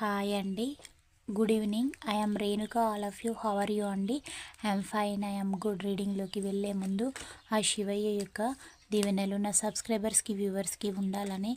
Hi అండి. Good evening. I'm Renuka all of you. How're you అండి? I'm fine. I'm good రీడింగ్లోకి వెళ్ళే ముందు ఆ శివయ్య యొక్క దీవెనలు నా సబ్స్క్రైబర్స్కి వ్యూవర్స్కి ఉండాలని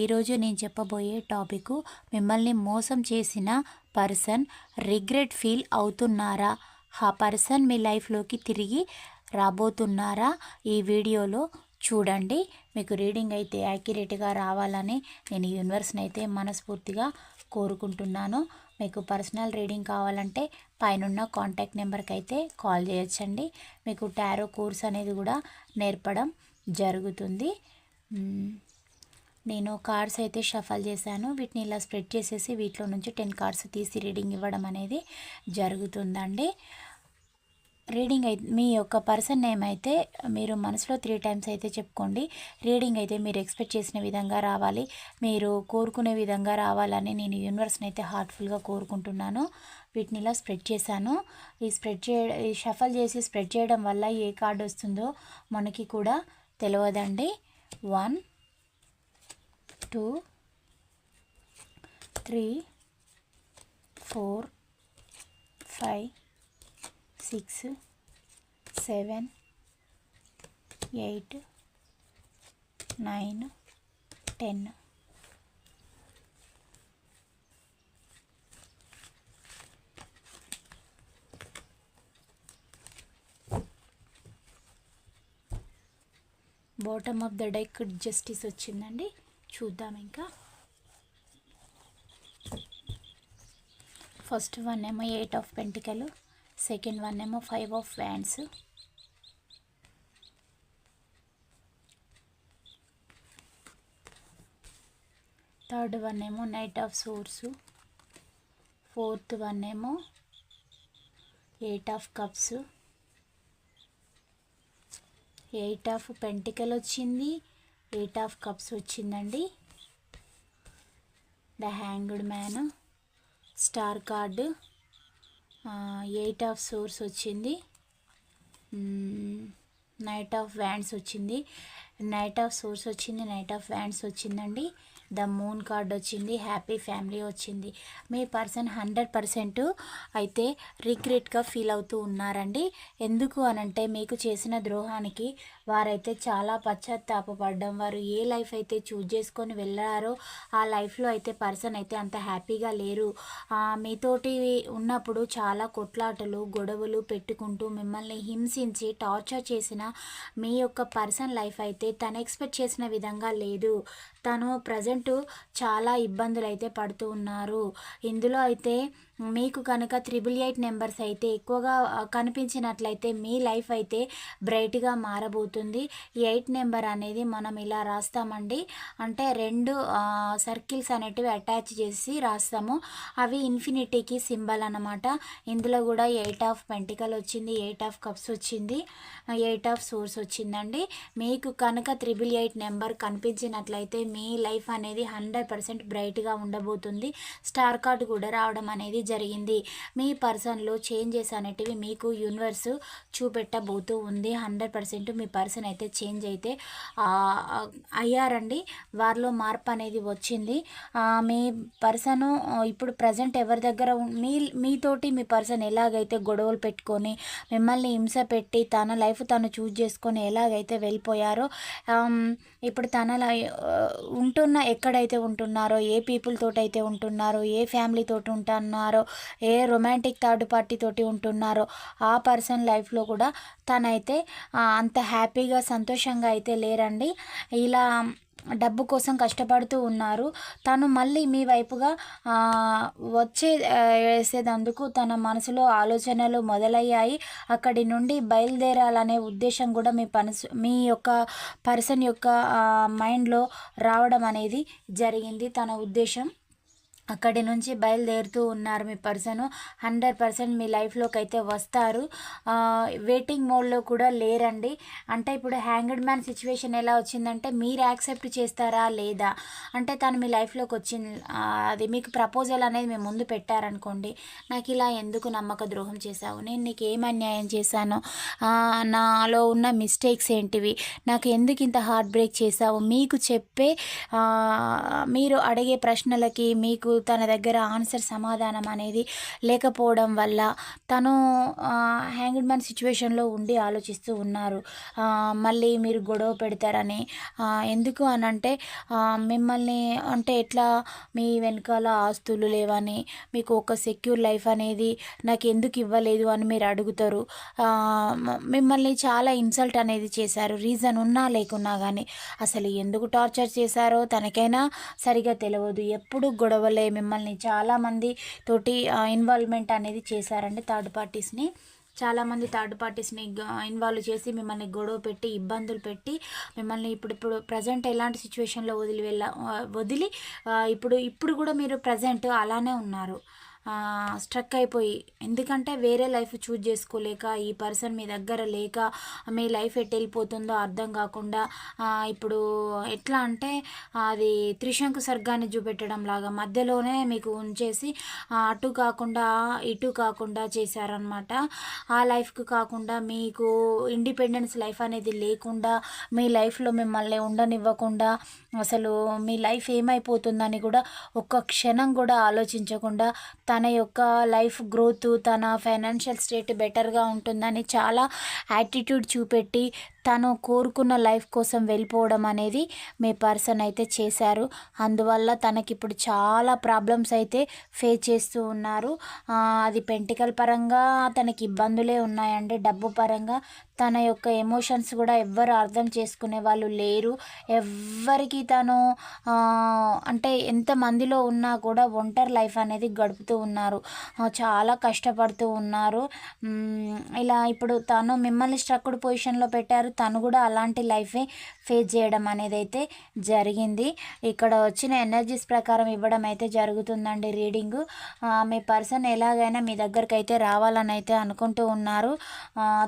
ఈరోజు నేను చెప్పబోయే టాపిక్ మిమ్మల్ని మోసం చేసిన పర్సన్ రిగ్రెట్ ఫీల్ అవుతున్నారా? ఆ పర్సన్ మీ లైఫ్లోకి తిరిగి రాబోతున్నారా? ఈ వీడియోలో చూడండి. మీకు రీడింగ్ అయితే యాక్యురేట్గా రావాలని నేను యూనివర్స్ని అయితే మనస్ఫూర్తిగా కోరుకుంటున్నాను. మీకు పర్సనల్ రీడింగ్ కావాలంటే పైనున్న కాంటాక్ట్ నెంబర్కి అయితే కాల్ చేయొచ్చండి. మీకు టారో కోర్స్ అనేది కూడా నేర్పడం జరుగుతుంది. నేను కార్డ్స్ అయితే షఫల్ చేశాను. వీటిని ఇలా స్ప్రెడ్ చేసేసి వీటిలో నుంచి టెన్ కార్డ్స్ తీసి రీడింగ్ ఇవ్వడం అనేది జరుగుతుందండి. రీడింగ్ అయితే మీ యొక్క పర్సన్ నేమ్ అయితే మీరు మనసులో త్రీ టైమ్స్ అయితే చెప్పుకోండి. రీడింగ్ అయితే మీరు ఎక్స్పెక్ట్ చేసిన విధంగా రావాలి. మీరు కోరుకునే విధంగా రావాలని నేను యూనివర్స్ని అయితే హార్ట్ఫుల్గా కోరుకుంటున్నాను. వీటిని ఇలా స్ప్రెడ్ చేశాను. ఈ స్ప్రెడ్ చే ఈ షఫల్ చేసి స్ప్రెడ్ చేయడం వల్ల ఏ కార్డు వస్తుందో మనకి కూడా తెలియదండి. One two three four five six seven eight nine ten. Bottom of the deck justice వచ్చిందండి. చూద్దాం ఇంకా. ఫస్ట్ వన్ ఏమో ఎయిట్ ఆఫ్ పెంటికలు సెకండ్ వన్ ఏమో five of wands third one ఏమో knight of swords fourth one ఏమో eight of cups eight of pentacle వచ్చింది. Eight of cups వచ్చిందండి. The hanged man star card eight of swords వచ్చింది. Knight of wands వచ్చింది. Knight of swords వచ్చింది knight of wands వచ్చిందండి. The moon card వచ్చింది happy family వచ్చింది. మీ person hundred percent అయితే రిగ్రెట్గా ఫీల్ అవుతూ ఉన్నారండి. ఎందుకు అనంటే మీకు చేసిన ద్రోహానికి వారైతే చాలా పశ్చాత్తాపపడ్డం వారు ఏ లైఫ్ అయితే చూజ్ చేసుకొని వెళ్ళారో ఆ లైఫ్లో అయితే పర్సన్ అయితే అంత హ్యాపీగా లేరు. మీతోటి ఉన్నప్పుడు చాలా కొట్లాటలు గొడవలు పెట్టుకుంటూ మిమ్మల్ని హింసించి టార్చర్ చేసిన మీ యొక్క పర్సన్ లైఫ్ అయితే తను ఎక్స్పెక్ట్ చేసిన విధంగా లేదు. తను ప్రజెంట్ చాలా ఇబ్బందులు అయితే పడుతూ ఉన్నారు. ఇందులో అయితే మీకు కనుక త్రిబుల్ ఎయిట్ నెంబర్స్ అయితే ఎక్కువగా కనిపించినట్లయితే మీ లైఫ్ అయితే బ్రైట్గా మారబోతుంది. ఎయిట్ నెంబర్ అనేది మనం ఇలా రాస్తామండి. అంటే రెండు సర్కిల్స్ అనేటివి అటాచ్ చేసి రాస్తాము. అవి ఇన్ఫినిటీకి సింబల్ అనమాట ఇందులో కూడా ఎయిట్ ఆఫ్ పెంటికల్ వచ్చింది ఎయిట్ ఆఫ్ కప్స్ వచ్చింది ఎయిట్ ఆఫ్ సోర్స్ వచ్చిందండి. మీకు కనుక త్రిబుల్ ఎయిట్ నెంబర్ కనిపించినట్లయితే మీ లైఫ్ అనేది హండ్రెడ్ పర్సెంట్ బ్రైట్గా ఉండబోతుంది. స్టార్ కార్డ్ కూడా రావడం అనేది జరిగింది. మీ పర్సన్లో చేంజెస్ అనేటివి మీకు యూనివర్స్ చూపెట్టబోతూ ఉంది. హండ్రెడ్ పర్సెంట్ మీ పర్సన్ అయితే చేంజ్ అయితే అయ్యారండి. వారిలో మార్పు అనేది వచ్చింది. మీ పర్సన్ ఇప్పుడు ప్రజెంట్ ఎవరి దగ్గర మీ మీతోటి మీ పర్సన్ ఎలాగైతే గొడవలు పెట్టుకొని మిమ్మల్ని హింస పెట్టి తన లైఫ్ తను చూజ్ చేసుకొని ఎలాగైతే వెళ్ళిపోయారో ఇప్పుడు తన లై- ఉంటున్న ఎక్కడైతే ఉంటున్నారో ఏ పీపుల్ తోటి అయితే ఉంటున్నారో ఏ ఫ్యామిలీ తోటి ఉంటున్నారో ఏ రొమాంటిక్ థర్డ్ పార్టీ తోటి ఉంటున్నారో ఆ పర్సన్ లైఫ్లో కూడా తనైతే అంత హ్యాపీగా సంతోషంగా అయితే లేరండి. ఇలా డబ్బు కోసం కష్టపడుతూ ఉన్నారు. తను మళ్ళీ మీ వైపుగా వచ్చే వేసేదందుకు తన మనసులో ఆలోచనలు మొదలయ్యాయి. అక్కడి నుండి బయలుదేరాలనే ఉద్దేశం కూడా మీ పనసు మీ యొక్క పర్సన్ యొక్క మైండ్లో రావడం అనేది జరిగింది తన ఉద్దేశం. అక్కడి నుంచి బయలుదేరుతూ ఉన్నారు మీ పర్సన్. హండ్రెడ్ పర్సెంట్ మీ లైఫ్లోకి అయితే వస్తారు వెయిటింగ్ మోడ్లో కూడా లేరండి. అంటే ఇప్పుడు హ్యాంగ్డ్ మ్యాన్ సిచ్యువేషన్ ఎలా వచ్చిందంటే మీరు యాక్సెప్ట్ చేస్తారా లేదా? అంటే తను మీ లైఫ్లోకి వచ్చింది అది మీకు ప్రపోజల్ అనేది మేము ముందు పెట్టారనుకోండి నాకు ఇలా ఎందుకు నమ్మక ద్రోహం చేశావు? నేను నీకు ఏం అన్యాయం చేశాను? నాలో ఉన్న మిస్టేక్స్ ఏంటివి? నాకు ఎందుకు ఇంత హార్ట్ బ్రేక్ చేశావు? మీకు చెప్పే మీరు అడిగే ప్రశ్నలకి మీకు తన దగ్గర ఆన్సర్ సమాధానం అనేది లేకపోవడం వల్ల తను హ్యాంగ్డ్ మ్యాన్ సిచ్యువేషన్లో ఉండి ఆలోచిస్తూ ఉన్నారు. మళ్ళీ మీరు గొడవ పెడతారని ఎందుకు అని అంటే మిమ్మల్ని అంటే ఎట్లా మీ వెనకాల ఆస్తులు లేవని మీకు ఒక సెక్యూర్ లైఫ్ అనేది నాకు ఎందుకు ఇవ్వలేదు అని మీరు అడుగుతారు. మిమ్మల్ని చాలా ఇన్సల్ట్ అనేది చేశారు. రీజన్ ఉన్నా లేకున్నా కానీ అసలు ఎందుకు టార్చర్ చేశారో తనకైనా సరిగా తెలియదు ఎప్పుడు గొడవలే అంటే మిమ్మల్ని చాలామంది తోటి ఇన్వాల్వ్మెంట్ అనేది చేశారండి థర్డ్ పార్టీస్ని చాలామంది థర్డ్ పార్టీస్ని ఇన్వాల్వ్ చేసి మిమ్మల్ని గొడవ పెట్టి ఇబ్బందులు పెట్టి మిమ్మల్ని ఇప్పుడు ఇప్పుడు ప్రజెంట్ ఎలాంటి సిచ్యువేషన్లో వదిలి వెళ్ళ వదిలి ఇప్పుడు ఇప్పుడు కూడా మీరు ప్రజెంట్ అలానే ఉన్నారు. స్ట్రక్ అయిపోయి. ఎందుకంటే వేరే లైఫ్ చూజ్ చేసుకోలేక ఈ పర్సన్ మీ దగ్గర లేక మీ లైఫ్ ఎట్ వెళ్ళిపోతుందో అర్థం కాకుండా ఇప్పుడు ఎట్లా అంటే అది త్రిశంకు సర్గాన్ని చూపెట్టడం లాగా మధ్యలోనే మీకు ఉంచేసి అటు కాకుండా ఇటు కాకుండా చేశారనమాట ఆ లైఫ్కి కాకుండా మీకు ఇండిపెండెన్స్ లైఫ్ అనేది లేకుండా మీ లైఫ్లో మిమ్మల్ని ఉండనివ్వకుండా అసలు మీ లైఫ్ ఏమైపోతుందని కూడా ఒక్క క్షణం కూడా ఆలోచించకుండా తన యొక్క లైఫ్ గ్రోత్ తన ఫైనాన్షియల్ స్టేట్ బెటర్గా ఉంటుందని చాలా యాటిట్యూడ్ చూపెట్టి తను కోరుకున్న లైఫ్ కోసం వెళ్ళిపోవడం అనేది మీ పర్సన్ అయితే చేశారు. అందువల్ల తనకి ఇప్పుడు చాలా ప్రాబ్లమ్స్ అయితే ఫేస్ చేస్తూ ఉన్నారు. అది పెంటికల్ పరంగా తనకి ఇబ్బందులే ఉన్నాయండి. డబ్బు పరంగా తన యొక్క ఎమోషన్స్ కూడా ఎవ్వరు అర్థం చేసుకునే వాళ్ళు లేరు. ఎవ్వరికి తను అంటే ఎంతమందిలో ఉన్నా కూడా ఒంటరి లైఫ్ అనేది గడుపుతూ ఉన్నారు. చాలా కష్టపడుతూ ఉన్నారు. ఇలా ఇప్పుడు తను మిమ్మల్ని స్ట్రక్డ్ పొజిషన్లో పెట్టారు. తను కూడా అలాంటి లైఫే ఫేస్ చేయడం అనేది అయితే జరిగింది. ఇక్కడ వచ్చిన ఎనర్జీస్ ప్రకారం ఇవ్వడం అయితే జరుగుతుందండి రీడింగు. మీ పర్సన్ ఎలాగైనా మీ దగ్గరికి అయితే రావాలని అయితే అనుకుంటూ ఉన్నారు.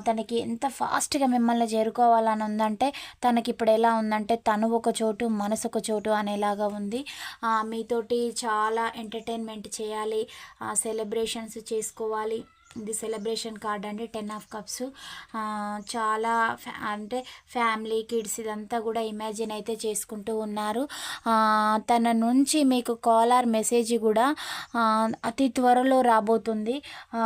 తనకి ఎంత ఫాస్ట్గా మిమ్మల్ని చేరుకోవాలని ఉందంటే తనకి ఇప్పుడు ఎలా ఉందంటే తను ఒక చోటు మనసు ఒక చోటు అనేలాగా ఉంది. మీతోటి చాలా ఎంటర్టైన్మెంట్ చేయాలి. సెలబ్రేషన్స్ చేసుకోవాలి. ఇది సెలబ్రేషన్ కార్డ్ అండి టెన్ ఆఫ్ కప్స్. చాలా ఫ్యా అంటే ఫ్యామిలీ కిడ్స్ ఇదంతా కూడా ఇమాజిన్ అయితే చేసుకుంటూ ఉన్నారు. తన నుంచి మీకు కాలర్ మెసేజ్ కూడా అతి త్వరలో రాబోతుంది.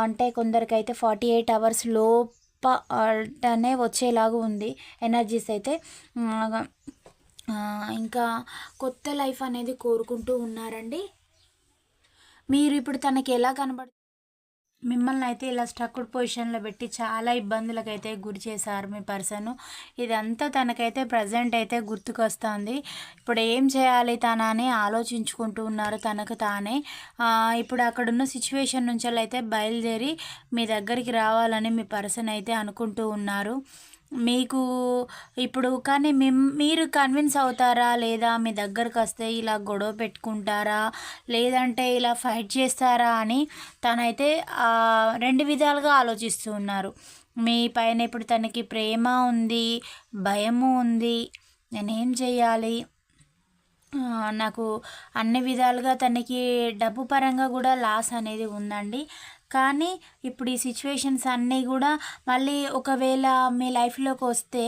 అంటే కొందరికైతే ఫార్టీ ఎయిట్ అవర్స్ లోపనే వచ్చేలాగా ఉంది ఎనర్జీస్ అయితే. ఇంకా కొత్త లైఫ్ అనేది కోరుకుంటూ ఉన్నారండి. మీరు ఇప్పుడు తనకి ఎలా కనబడు మిమ్మల్ని అయితే ఇలా స్టక్డ్ పొజిషన్లో పెట్టి చాలా ఇబ్బందులకైతే గురి చేశారు మీ పర్సన్ ఇదంతా తనకైతే ప్రజెంట్ అయితే గుర్తుకొస్తుంది. ఇప్పుడు ఏం చేయాలి తనని ఆలోచించుకుంటూ ఉన్నారు తనకు తానే. ఇప్పుడు అక్కడున్న సిచ్యువేషన్ నుంచి అయితే బయలుదేరి మీ దగ్గరికి రావాలని మీ పర్సన్ అయితే అనుకుంటూ ఉన్నారు. మీకు ఇప్పుడు కానీ మిమ్ మీరు కన్విన్స్ అవుతారా? లేదా మీ దగ్గరకు వస్తే ఇలా గొడవ పెట్టుకుంటారా? లేదంటే ఇలా ఫైట్ చేస్తారా అని తనైతే రెండు విధాలుగా ఆలోచిస్తూ ఉన్నారు. మీ పైన ఇప్పుడు తనకి ప్రేమ ఉంది భయము ఉంది నేనేం చేయాలి? నాకు అన్ని విధాలుగా తనకి డబ్బు పరంగా కూడా లాస్ అనేది ఉందండి. కానీ ఇప్పుడు ఈ సిచ్యువేషన్స్ అన్నీ కూడా మళ్ళీ ఒకవేళ మీ లైఫ్లోకి వస్తే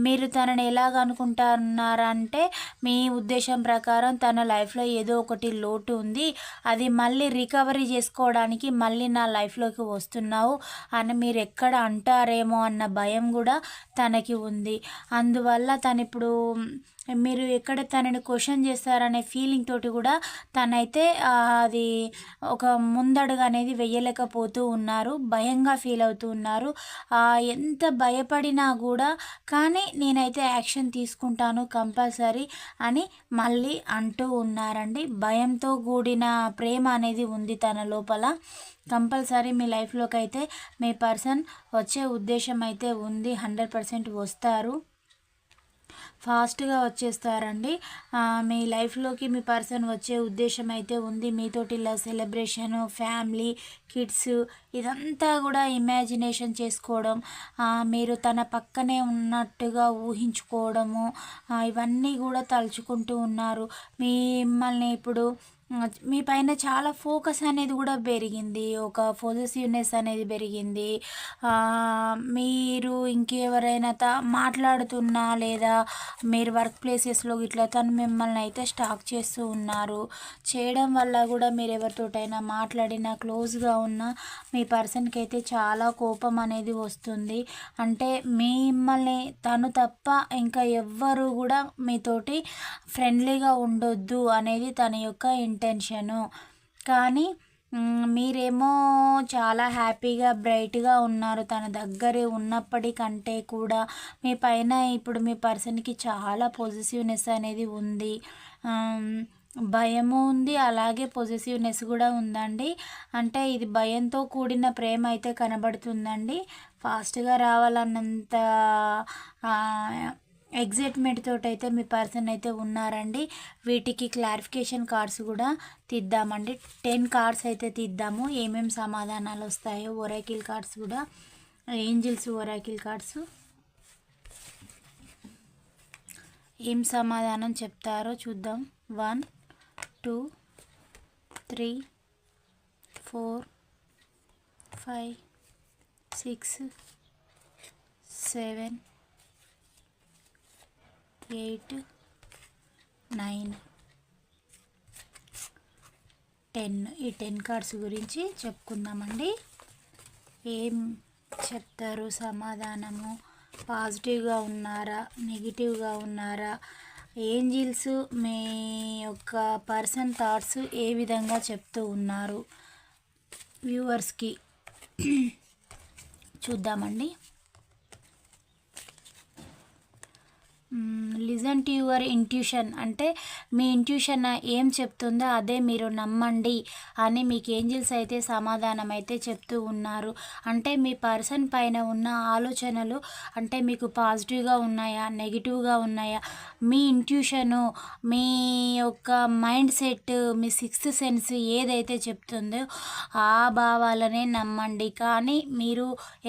మీరు తనని ఎలాగ అనుకుంటున్నారంటే మీ ఉద్దేశం ప్రకారం తన లైఫ్లో ఏదో ఒకటి లోటు ఉంది అది మళ్ళీ రికవరీ చేసుకోవడానికి మళ్ళీ నా లైఫ్లోకి వస్తున్నావు అని మీరు ఎక్కడ అంటారేమో అన్న భయం కూడా తనకి ఉంది. అందువల్ల తను ఇప్పుడు మీరు ఎక్కడ తనని క్వశ్చన్ చేస్తారనే ఫీలింగ్ తోటి కూడా తనైతే అది ఒక ముందడుగు అనేది వెయ్యలేకపోతూ ఉన్నారు. భయంగా ఫీల్ అవుతూ ఉన్నారు. ఎంత భయపడినా కూడా కానీ నేనైతే యాక్షన్ తీసుకుంటాను కంపల్సరీ అని మళ్ళీ అంటూ ఉన్నారండి. భయంతో కూడిన ప్రేమ అనేది ఉంది తన లోపల. కంపల్సరీ మీ లైఫ్లోకి అయితే మీ పర్సన్ వచ్చే ఉద్దేశం అయితే ఉంది. హండ్రెడ్ పర్సెంట్ వస్తారు. ఫాస్ట్గా వచ్చేస్తారండి. మీ లైఫ్లోకి మీ పర్సన్ వచ్చే ఉద్దేశం అయితే ఉంది. మీతోటి ఇలా సెలబ్రేషన్ ఫ్యామిలీ కిడ్స్ ఇదంతా కూడా ఇమాజినేషన్ చేసుకోవడం మీరు తన పక్కనే ఉన్నట్టుగా ఊహించుకోవడము ఇవన్నీ కూడా తలుచుకుంటూ ఉన్నారు. మిమ్మల్ని ఇప్పుడు మీ పైన చాలా ఫోకస్ అనేది కూడా పెరిగింది. ఒక పొజిటివ్నెస్ అనేది పెరిగింది. మీరు ఇంకెవరైనా త మాట్లాడుతున్నా లేదా మీరు వర్క్ ప్లేసెస్లో ఇట్లా తను మిమ్మల్ని అయితే స్టాక్ చేస్తూ ఉన్నారు. చేయడం వల్ల కూడా మీరు ఎవరితోటైనా మాట్లాడినా క్లోజ్గా ఉన్న మీ పర్సన్కి అయితే చాలా కోపం అనేది వస్తుంది. అంటే మిమ్మల్ని తను తప్ప ఇంకా ఎవ్వరు కూడా మీతోటి ఫ్రెండ్లీగా ఉండొద్దు అనేది తన యొక్క ఇంటెన్షను కానీ మీరేమో చాలా హ్యాపీగా బ్రైట్గా ఉన్నారు. తన దగ్గరే ఉన్నప్పటికంటే కూడా మీ పైన ఇప్పుడు మీ పర్సన్కి చాలా పొజిటివ్నెస్ అనేది ఉంది. భయము ఉంది. అలాగే పొజిటివ్నెస్ కూడా ఉందండి. అంటే ఇది భయంతో కూడిన ప్రేమ అయితే కనబడుతుందండి. ఫాస్ట్గా రావాలన్నంత ఎగ్జైట్మెంట్ తోటైతే అయితే మీ పర్సన్ అయితే ఉన్నారండి. వీటికి క్లారిఫికేషన్ కార్డ్స్ కూడా తీద్దామండి. టెన్ కార్డ్స్ అయితే తీద్దాము. ఏమేమి సమాధానాలు వస్తాయో ఒరాకిల్ కార్డ్స్ కూడా. ఏంజిల్స్ ఒరాకిల్ కార్డ్స్ ఏం సమాధానం చెప్తారో చూద్దాం. One two three four five six seven eight nine ten. ఈ టెన్ కార్డ్స్ గురించి చెప్పుకుందామండి. ఏం చెప్తారు? సమాధానము. పాజిటివ్గా ఉన్నారా? నెగిటివ్గా ఉన్నారా? ఏంజిల్స్ మీ యొక్క పర్సన్ థాట్స్ ఏ విధంగా చెప్తూ ఉన్నారు? వ్యూవర్స్కి చూద్దామండి. Listen to your intuition. అంటే మీ ఇంట్యూషన్ ఏం చెప్తుందో అదే మీరు నమ్మండి అని మీకు ఏంజిల్స్ అయితే సమాధానం అయితే చెప్తూ ఉన్నారు. అంటే మీ పర్సన్ పైన ఉన్న ఆలోచనలు అంటే మీకు పాజిటివ్గా ఉన్నాయా నెగిటివ్గా ఉన్నాయా? మీ ఇంట్యూషను మీ యొక్క మైండ్ సెట్ మీ సిక్స్త్ సెన్స్ ఏదైతే చెప్తుందో ఆ భావాలనే నమ్మండి. కానీ మీరు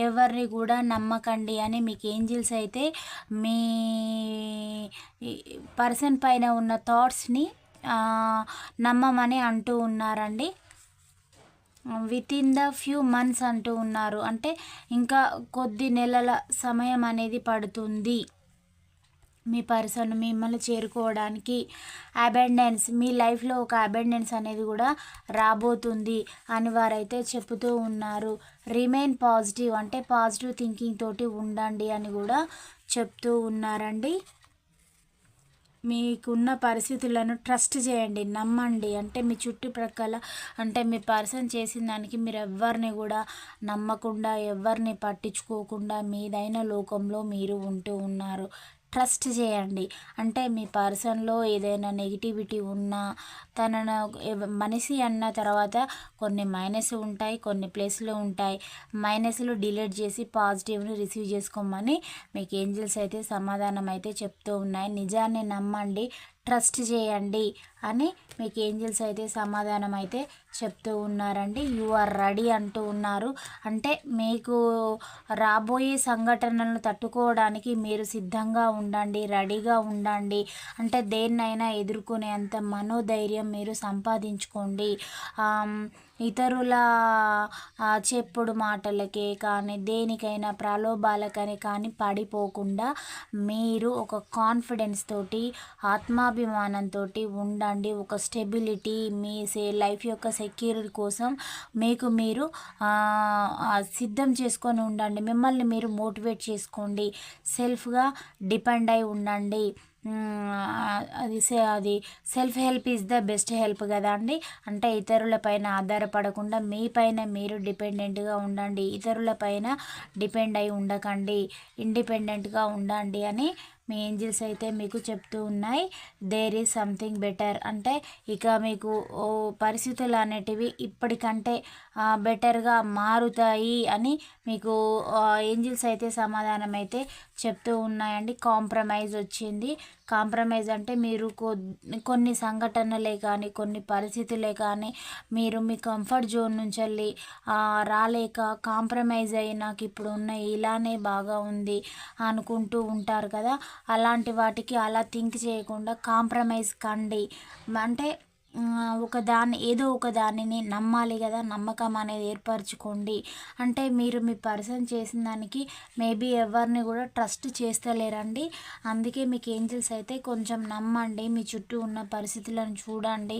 ఎవరిని కూడా నమ్మకండి అని మీకు ఏంజిల్స్ అయితే మీ పర్సన్ పైన ఉన్న థాట్స్ని నమ్మమని అంటూ ఉన్నారండి. Within the few months అంటూ ఉన్నారు. అంటే ఇంకా కొద్ది నెలల సమయం అనేది పడుతుంది. మీ పర్సన్ మిమ్మల్ని చేరుకోవడానికి అబెండెన్స్ మీ లైఫ్లో ఒక అబెండెన్స్ అనేది కూడా రాబోతుంది అని వారైతే చెప్తూ ఉన్నారు. రిమైన్ పాజిటివ్ అంటే పాజిటివ్ థింకింగ్ తోటి ఉండండి అని కూడా చెప్తూ ఉన్నారండి. మీకున్న పరిస్థితులను ట్రస్ట్ చేయండి నమ్మండి. అంటే మీ చుట్టుప్రక్కల అంటే మీ పర్సన్ చేసిన దానికి మీరు ఎవరిని కూడా నమ్మకుండా ఎవరిని పట్టించుకోకుండా మీదైన లోకంలో మీరు ఉంటూ ఉన్నారు. ట్రస్ట్ చేయండి. అంటే మీ పర్సన్లో ఏదైనా నెగిటివిటీ ఉన్నా తనను మనిషి అన్న తర్వాత కొన్ని మైనస్ ఉంటాయి కొన్ని ప్లస్లు ఉంటాయి. మైనస్లు డిలీట్ చేసి పాజిటివ్ని రిసీవ్ చేసుకోమని మీకు ఏంజిల్స్ అయితే సమాధానం అయితే చెప్తూ ఉన్నాయి. నిజాన్ని నమ్మండి ట్రస్ట్ చేయండి. అని మీకు ఏంజిల్స్ అయితే సమాధానం అయితే చెప్తూ ఉన్నారండి. యు ఆర్ రెడీ అంటూ ఉన్నారు. అంటే మీకు రాబోయే సంఘటనలను తట్టుకోవడానికి మీరు సిద్ధంగా ఉండండి రెడీగా ఉండండి. అంటే దేన్నైనా ఎదుర్కొనేంత మనోధైర్యం మీరు సంపాదించుకోండి. ఇతరుల చెప్పుడు మాటలకే కానీ దేనికైనా ప్రలోభాలకని కానీ పడిపోకుండా మీరు ఒక కాన్ఫిడెన్స్ తోటి ఆత్మాభిమానంతో ఉండండి. ఒక స్టెబిలిటీ మీ సే లైఫ్ యొక్క సెక్యూరిటీ కోసం మీకు మీరు సిద్ధం చేసుకొని ఉండండి. మిమ్మల్ని మీరు మోటివేట్ చేసుకోండి. సెల్ఫ్గా డిపెండ్ అయి ఉండండి. అది అది self help is the best help కదా అండి. అంటే ఇతరులపైన ఆధారపడకుండా మీ పైన మీరు డిపెండెంట్గా ఉండండి. ఇతరుల పైన డిపెండ్ అయి ఉండకండి. ఇండిపెండెంట్గా ఉండండి అని మీ ఏంజిల్స్ అయితే మీకు చెప్తూ ఉన్నాయి. దేర్ ఈజ్ సంథింగ్ బెటర్ అంటే ఇక మీకు ఓ పరిస్థితులు అనేటివి ఇప్పటికంటే బెటర్గా మారుతాయి అని మీకు ఏంజిల్స్ అయితే సమాధానం అయితే చెప్తూ ఉన్నాయండి. కాంప్రమైజ్ వచ్చింది. కాంప్రమైజ్ అంటే మీరు కొన్ని సంఘటనలే కానీ కొన్ని పరిస్థితులే కానీ మీరు మీ కంఫర్ట్ జోన్ నుంచి వెళ్ళి రాలేక కాంప్రమైజ్ అయ్యి నాకు ఇప్పుడు ఉన్న ఇలానే బాగా ఉంది అనుకుంటూ ఉంటారు కదా. అలాంటి వాటికి అలా థింక్ చేయకుండా కాంప్రమైజ్ కండి. అంటే ఒక దాన్ని ఏదో ఒక దానిని నమ్మాలి కదా నమ్మకం అనేది ఏర్పరచుకోండి. అంటే మీరు మీ పర్సన్ చేసిన దానికి మేబీ ఎవరిని కూడా ట్రస్ట్ చేస్తలేరండి. అందుకే మీకు ఏంజిల్స్ అయితే కొంచెం నమ్మండి మీ చుట్టూ ఉన్న పరిస్థితులను చూడండి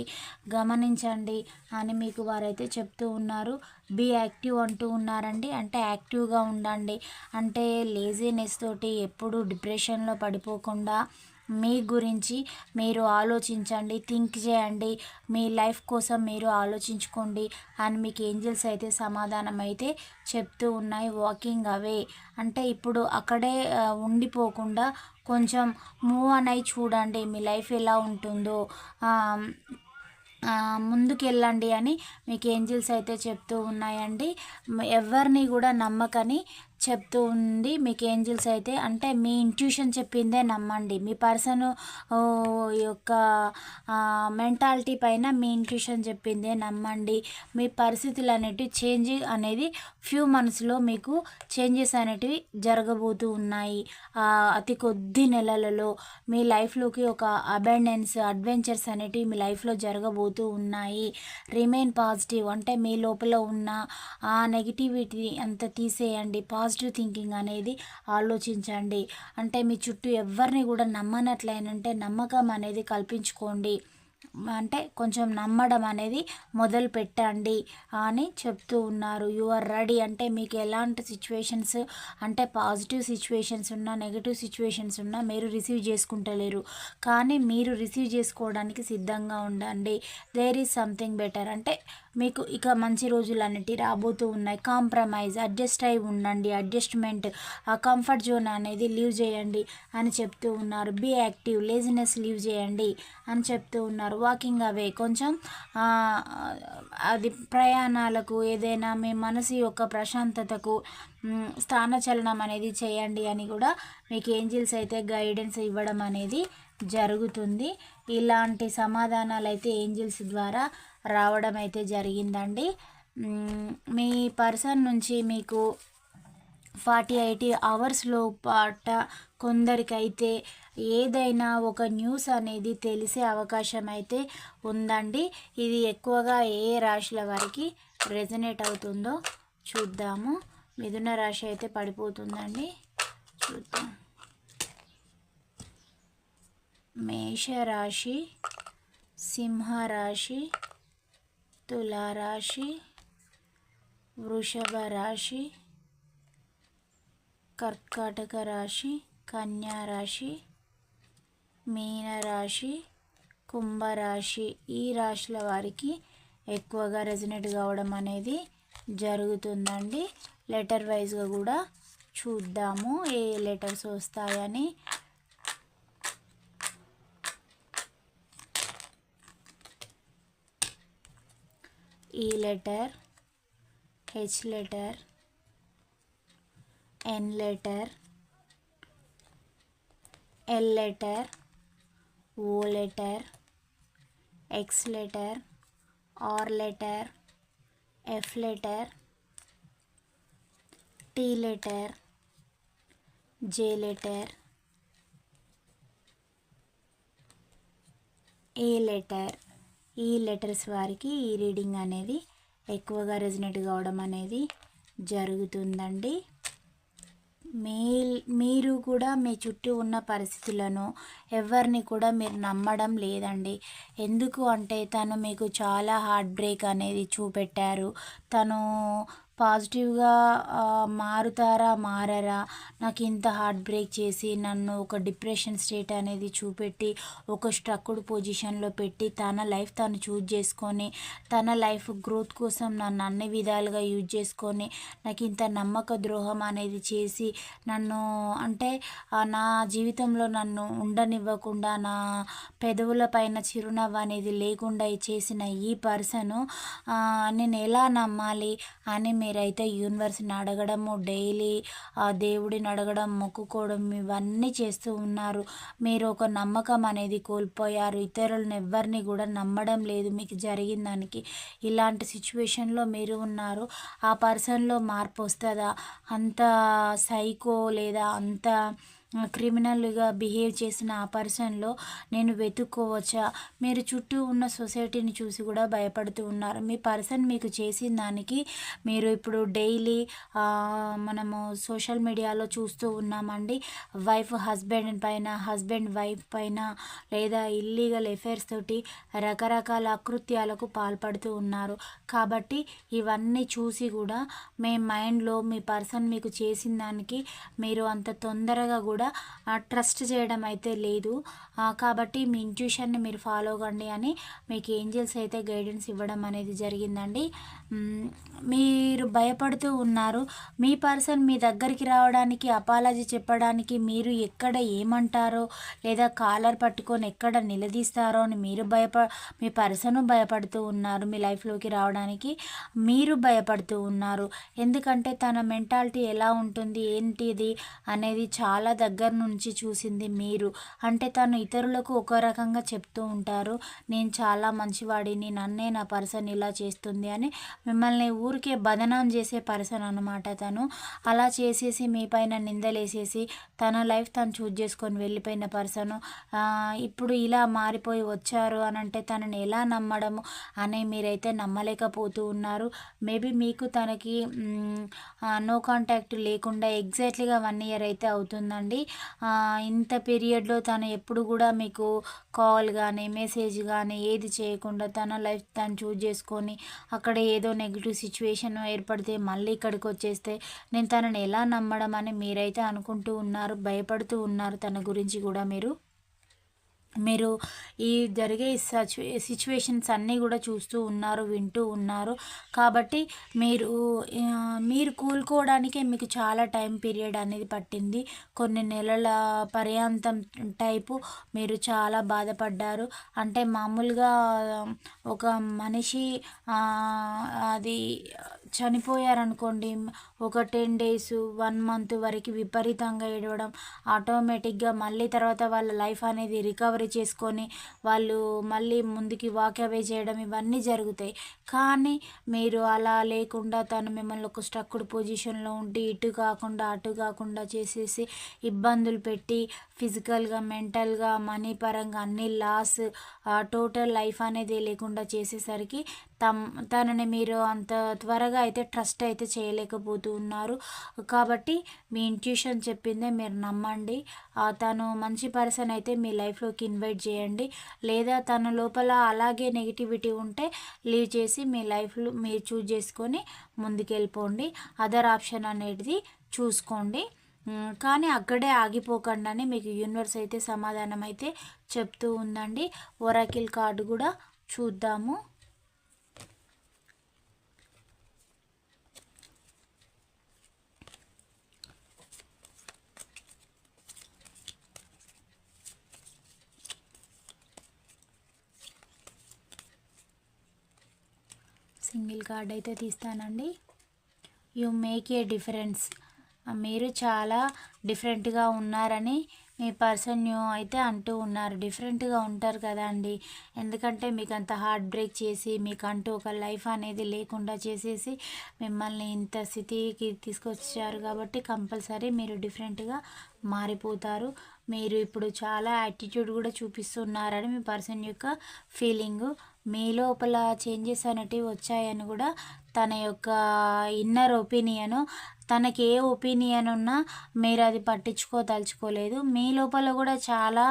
గమనించండి అని మీకు వారైతే చెప్తూ ఉన్నారు. బీ యాక్టివ్ అంటూ ఉన్నారండి. అంటే యాక్టివ్గా ఉండండి. అంటే లేజీనెస్ తోటి ఎప్పుడు డిప్రెషన్లో పడిపోకుండా మీ గురించి మీరు ఆలోచించండి థింక్ చేయండి మీ లైఫ్ కోసం మీరు ఆలోచించుకోండి అని మీకు ఏంజల్స్ అయితే సమాధానం అయితే చెప్తూ ఉన్నాయి వాకింగ్ అవే. అంటే ఇప్పుడు అక్కడే ఉండిపోకుండా కొంచెం మూవ్ అని చూడండి మీ లైఫ్ ఎలా ఉంటుందో. ముందుకెళ్ళండి అని మీకు ఏంజిల్స్ అయితే చెప్తూ ఉన్నాయండి. ఎవరిని కూడా నమ్మకని చెప్తూ ఉంది మీకు ఏంజిల్స్ అయితే అంటే మీ ఇంట్యూషన్ చెప్పిందే నమ్మండి. మీ పర్సన్ యొక్క మెంటాలిటీ పైన మీ ఇంట్యూషన్ చెప్పిందే నమ్మండి. మీ పరిస్థితులు అనేటివి చేంజ్ అనేది ఫ్యూ మంత్స్లో మీకు చేంజెస్ అనేటివి జరగబోతూ ఉన్నాయి. అతి కొద్ది నెలలలో మీ లైఫ్లోకి ఒక అబెండెన్స్ అడ్వెంచర్స్ అనేటివి మీ లైఫ్లో జరగబోతూ ఉన్నాయి. రిమైన్ పాజిటివ్ అంటే మీ లోపల ఉన్న ఆ నెగిటివిటీ అంతా తీసేయండి. పాజిటివ్ పాజిటివ్ థింకింగ్ అనేది ఆలోచించండి. అంటే మీ చుట్టూ ఎవరిని కూడా నమ్మనట్లయినంటే నమ్మకం అనేది కల్పించుకోండి. అంటే కొంచెం నమ్మడం అనేది మొదలు పెట్టండి అని చెప్తూ ఉన్నారు. యు ఆర్ రెడీ అంటే మీకు ఎలాంటి సిచ్యువేషన్స్ అంటే పాజిటివ్ సిచ్యువేషన్స్ ఉన్నా నెగిటివ్ సిచ్యువేషన్స్ ఉన్నా మీరు రిసీవ్ చేసుకుంటలేరు. కానీ మీరు రిసీవ్ చేసుకోవడానికి సిద్ధంగా ఉండండి. దేర్ ఈజ్ సంథింగ్ బెటర్ అంటే మీకు ఇక మంచి రోజులు అన్నిటి రాబోతూ ఉన్నాయి. కాంప్రమైజ్ అడ్జస్ట్ అయి ఉండండి. అడ్జస్ట్మెంట్ ఆ కంఫర్ట్ జోన్ అనేది లీవ్ చేయండి అని చెప్తూ ఉన్నారు. బీ యాక్టివ్ లేజినెస్ లీవ్ చేయండి అని చెప్తూ ఉన్నారు. వాకింగ్ అవే కొంచెం అది ప్రయాణాలకు ఏదైనా మీ మనసు యొక్క ప్రశాంతతకు స్థానచలనం అనేది చేయండి అని కూడా మీకు ఏంజిల్స్ అయితే గైడెన్స్ ఇవ్వడం అనేది జరుగుతుంది. ఇలాంటి సమాధానాలు అయితే ఏంజిల్స్ ద్వారా రావడం అయితే జరిగిందండి మీ పర్సన్ నుంచి మీకు ఫార్టీ ఎయిటీ అవర్స్లో పాట కొందరికైతే ఏదైనా ఒక న్యూస్ అనేది తెలిసే అవకాశం అయితే ఉందండి. ఇది ఎక్కువగా ఏ రాశుల వారికి రెజనేట్ అవుతుందో చూద్దాము. మిథున రాశి అయితే పడిపోతుందండి. చూద్దాం. మేషరాశి సింహరాశి తులారాశి వృషభ రాశి కర్కాటక రాశి కన్యా రాశి మీనరాశి కుంభరాశి ఈ రాశుల వారికి ఎక్కువగా రెజినేట్ కావడం అనేది జరుగుతుందండి. లెటర్ వైజ్గా కూడా చూద్దాము ఏ లెటర్స్ వస్తాయని. ఈ letter H letter N letter L letter O letter X letter R letter F letter T letter J letter A letter ఈ లెటర్స్ వారికి ఈ రీడింగ్ అనేది ఎక్కువగా రెజినేట్ కావడం అనేది జరుగుతుందండి. మీ మీరు కూడా మీ చుట్టూ ఉన్న పరిస్థితులను ఎవరిని కూడా మీరు నమ్మడం లేదండి. ఎందుకు అంటే తను మీకు చాలా హార్ట్ బ్రేక్ అనేది చూపెట్టారు. తను పాజిటివ్గా మారుతారా మారారా? నాకు ఇంత హార్ట్ బ్రేక్ చేసి నన్ను ఒక డిప్రెషన్ స్టేట్ అనేది చూపెట్టి ఒక స్ట్రక్డ్ పొజిషన్లో పెట్టి తన లైఫ్ తను చూజ్ చేసుకొని తన లైఫ్ గ్రోత్ కోసం నన్ను అన్ని విధాలుగా యూజ్ చేసుకొని నాకు ఇంత నమ్మక ద్రోహం అనేది చేసి నన్ను అంటే నా జీవితంలో నన్ను ఉండనివ్వకుండా నా పెదవుల పైన చిరునవ్వు అనేది లేకుండా చేసిన ఈ పర్సను నేను ఎలా నమ్మాలి అని మీరు మీరైతే యూనివర్స్ని అడగడము డైలీ ఆ దేవుడిని అడగడం మొక్కుకోవడం ఇవన్నీ చేస్తూ ఉన్నారు. మీరు ఒక నమ్మకం అనేది కోల్పోయారు. ఇతరులను ఎవరిని కూడా నమ్మడం లేదు మీకు జరిగిన దానికి. ఇలాంటి సిచ్యువేషన్లో మీరు ఉన్నారు. ఆ పర్సన్లో మార్పు వస్తుందా? అంత సైకో లేదా అంత క్రిమినల్గా బిహేవ్ చేసిన ఆ పర్సన్లో నేను వెతుక్కోవచ్చా? మీరు చుట్టూ ఉన్న సొసైటీని చూసి కూడా భయపడుతూ ఉన్నారు. మీ పర్సన్ మీకు చేసిన దానికి మీరు ఇప్పుడు డైలీ మనము సోషల్ మీడియాలో చూస్తూ ఉన్నామండి. వైఫ్ హస్బెండ్ పైన హస్బెండ్ వైఫ్ పైన లేదా ఇల్లీగల్ ఎఫైర్స్ తోటి రకరకాల అకృత్యాలకు పాల్పడుతూ ఉన్నారు. కాబట్టి ఇవన్నీ చూసి కూడా మీ మైండ్లో మీ పర్సన్ మీకు చేసిన దానికి మీరు అంత తొందరగా కూడా కూడా ట్రస్ట్ చేయడం అయితే లేదు. కాబట్టి మీ ఇంట్యూషన్ని మీరు ఫాలో కండి అని మీకు ఏంజల్స్ అయితే గైడెన్స్ ఇవ్వడం అనేది జరిగిందండి. మీరు భయపడుతూ ఉన్నారు. మీ పర్సన్ మీ దగ్గరికి రావడానికి అపాలజీ చెప్పడానికి మీరు ఎక్కడ ఏమంటారో లేదా కాలర్ పట్టుకొని ఎక్కడ నిలదీస్తారో అని మీరు భయప మీ పర్సన్ భయపడుతూ ఉన్నారు మీ లైఫ్లోకి రావడానికి. మీరు భయపడుతూ ఉన్నారు. ఎందుకంటే తన మెంటాలిటీ ఎలా ఉంటుంది ఏంటిది అనేది చాలా దగ్గర దగ్గర నుంచి చూసింది మీరు. అంటే తను ఇతరులకు ఒక రకంగా చెప్తూ ఉంటారు నేను చాలా మంచివాడిని నన్నే నా పర్సన్ ఇలా చేస్తుంది అని మిమ్మల్ని ఊరికే బదనాం చేసే పర్సన్ అనమాట తను. అలా చేసేసి మీ పైన నిందలేసేసి తన లైఫ్ తను చూజ్ చేసుకొని వెళ్ళిపోయిన పర్సన్. ఇప్పుడు ఇలా మారిపోయి వచ్చారు అని అంటే తనని ఎలా నమ్మడము అని మీరైతే నమ్మలేకపోతూ ఉన్నారు. మేబీ మీకు తనకి నో కాంటాక్ట్ లేకుండా ఎగ్జాక్ట్లీగా వన్ ఇయర్ అయితే అవుతుందండి. ఇంత పీరియడ్లో తను ఎప్పుడు కూడా మీకు కాల్ కానీ మెసేజ్ కానీ ఏది చేయకుండా తన లైఫ్ తను చూజ్ చేసుకొని అక్కడ ఏదో నెగిటివ్ సిచ్యువేషన్ ఏర్పడితే మళ్ళీ ఇక్కడికి వచ్చేస్తే నేను తనని ఎలా నమ్మడం అని మీరైతే అనుకుంటూ ఉన్నారు భయపడుతూ ఉన్నారు తన గురించి కూడా మీరు? మీరు ఈ జరిగే సిచ్యువేషన్స్ అన్నీ కూడా చూస్తూ ఉన్నారు వింటూ ఉన్నారు. కాబట్టి మీరు మీరు కూలుకోవడానికే మీకు చాలా టైం పీరియడ్ అనేది పట్టింది. కొన్ని నెలల పర్యాంతం టైపు మీరు చాలా బాధపడ్డారు. అంటే మామూలుగా ఒక మనిషి అది చనిపోయారనుకోండి ఒక టెన్ డేస్ వన్ మంత్ వరకు విపరీతంగా ఏడవడం ఆటోమేటిక్గా మళ్ళీ తర్వాత వాళ్ళ లైఫ్ అనేది రికవరీ చేసుకొని వాళ్ళు మళ్ళీ ముందుకి వాక్ అవే చేయడం ఇవన్నీ జరుగుతాయి. కానీ మీరు అలా లేకుండా తను మిమ్మల్ని ఒక స్ట్రక్డ్ పొజిషన్లో ఉండి ఇటు కాకుండా అటు కాకుండా చేసేసి ఇబ్బందులు పెట్టి ఫిజికల్గా మెంటల్గా మనీ పరంగా అన్ని లాస్ టోటల్ లైఫ్ అనేది లేకుండా చేసేసరికి తమ్ తనని మీరు అంత త్వరగా అయితే ట్రస్ట్ అయితే చేయలేకపోతూ ఉన్నారు. కాబట్టి మీ ఇంట్యూషన్ చెప్పిందే మీరు నమ్మండి. తను మంచి పర్సన్ అయితే మీ లైఫ్లోకి ఇన్వైట్ చేయండి. లేదా తన లోపల అలాగే నెగిటివిటీ ఉంటే లీవ్ చేసి మీ లైఫ్లో మీరు చూజ్ చేసుకొని ముందుకెళ్ళిపోండి. అదర్ ఆప్షన్ అనేది చూసుకోండి. కానీ అక్కడే ఆగిపోకుండానే మీకు యూనివర్స్ అయితే సమాధానం అయితే చెప్తూ ఉందండి. ఒరాకిల్ కార్డు కూడా చూద్దాము. సింగిల్ కార్డ్ అయితే తీస్తానండి. You make a difference. మీరు చాలా డిఫరెంట్గా ఉన్నారని మీ పర్సన్ అయితే అంటూ ఉన్నారు. డిఫరెంట్గా ఉంటారు కదా అండి. ఎందుకంటే మీకు అంత హార్ట్ బ్రేక్ చేసి మీకు అంటూ ఒక లైఫ్ అనేది లేకుండా చేసేసి మిమ్మల్ని ఇంత స్థితికి తీసుకొచ్చారు కాబట్టి కంపల్సరీ మీరు డిఫరెంట్గా మారిపోతారు. మీరు ఇప్పుడు చాలా యాటిట్యూడ్ కూడా చూపిస్తున్నారని మీ పర్సన్ యొక్క ఫీలింగు. మీ లోపల చేంజెస్ అనేటివి వచ్చాయని కూడా తన యొక్క ఇన్నర్ ఒపీనియను తనకి ఏ ఒపీనియన్ ఉన్నా మీరు అది పట్టించుకోదలుచుకోలేదు మీ లోపల కూడా చాలా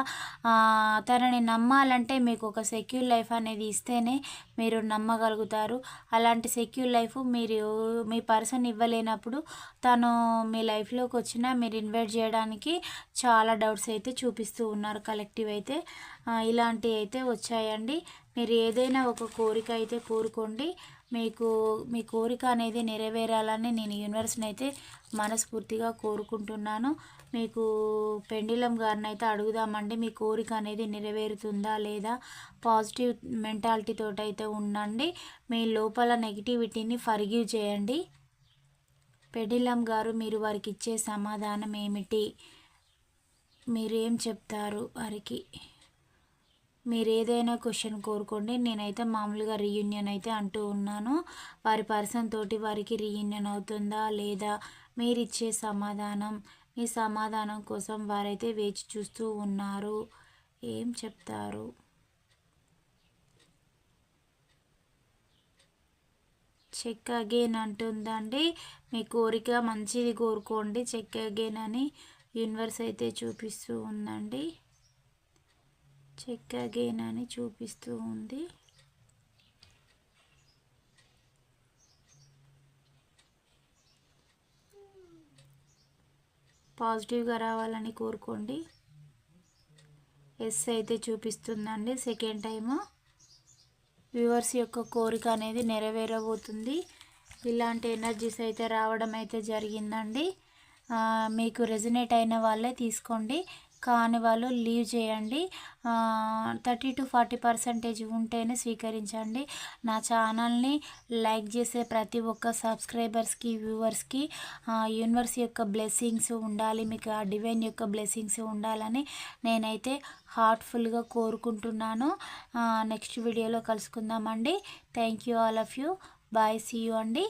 తనని నమ్మాలంటే మీకు ఒక సెక్యూర్ లైఫ్ అనేది ఇస్తేనే మీరు నమ్మగలుగుతారు. అలాంటి సెక్యూర్ లైఫ్ మీరు మీ పర్సన్ ఇవ్వలేనప్పుడు తను మీ లైఫ్లోకి వచ్చినా మీరు ఇన్వైట్ చేయడానికి చాలా డౌట్స్ అయితే చూపిస్తూ ఉన్నారు. కలెక్టివ్ అయితే ఇలాంటివి అయితే వచ్చాయండి. మీరు ఏదైనా ఒక కోరిక అయితే కోరుకోండి. మీకు మీ కోరిక అనేది నెరవేరాలని నేను యూనివర్స్ని అయితే మనస్ఫూర్తిగా కోరుకుంటున్నాను. మీకు పెండిలం గారిని అయితే అడుగుదామండి. మీ కోరిక అనేది నెరవేరుతుందా లేదా? పాజిటివ్ మెంటాలిటీతో అయితే ఉండండి. మీ లోపల నెగిటివిటీని ఫర్గివ్ చేయండి. పెడిలం గారు మీరు వారికి ఇచ్చే సమాధానం ఏమిటి? మీరేం చెప్తారు వారికి? మీరు ఏదైనా క్వశ్చన్ కోరుకోండి. నేనైతే మామూలుగా రీయూనియన్ అయితే అంటూ ఉన్నాను. వారి పర్సన్ తోటి వారికి రీయూనియన్ అవుతుందా లేదా? మీరు ఇచ్చే సమాధానం మీ సమాధానం కోసం వారైతే వేచి చూస్తూ ఉన్నారు. ఏం చెప్తారు? చెక్ అగైన్ అంటుందండి. మీ కోరిక మంచిది కోరుకోండి. చెక్ అగైన్ అని యూనివర్స్ అయితే చూపిస్తూ ఉందండి. చెక్ అగైన్ అని చూపిస్తూ ఉంది. పాజిటివ్గా రావాలని కోరుకోండి. ఎస్ అయితే చూపిస్తుందండి సెకండ్ టైము. వ్యూవర్స్ యొక్క కోరిక అనేది నెరవేరబోతుంది. ఇలాంటి ఎనర్జీస్ అయితే రావడం అయితే జరిగిందండి. మీకు రెజినేట్ అయిన వాళ్ళే తీసుకోండి. కాని వాళ్ళు లీవ్ చేయండి. థర్టీ టు ఫార్టీ పర్సెంటేజ్ ఉంటేనే స్వీకరించండి. నా ఛానల్ని లైక్ చేసే ప్రతి ఒక్క సబ్స్క్రైబర్స్కి వ్యూవర్స్కి యూనివర్స్ యొక్క బ్లెస్సింగ్స్ ఉండాలి మీకు ఆ డివైన్ యొక్క బ్లెస్సింగ్స్ ఉండాలని నేనైతే హార్ట్ఫుల్గా కోరుకుంటున్నాను. నెక్స్ట్ వీడియోలో కలుసుకుందామండి. Thank you all of you. Bye see you అండి.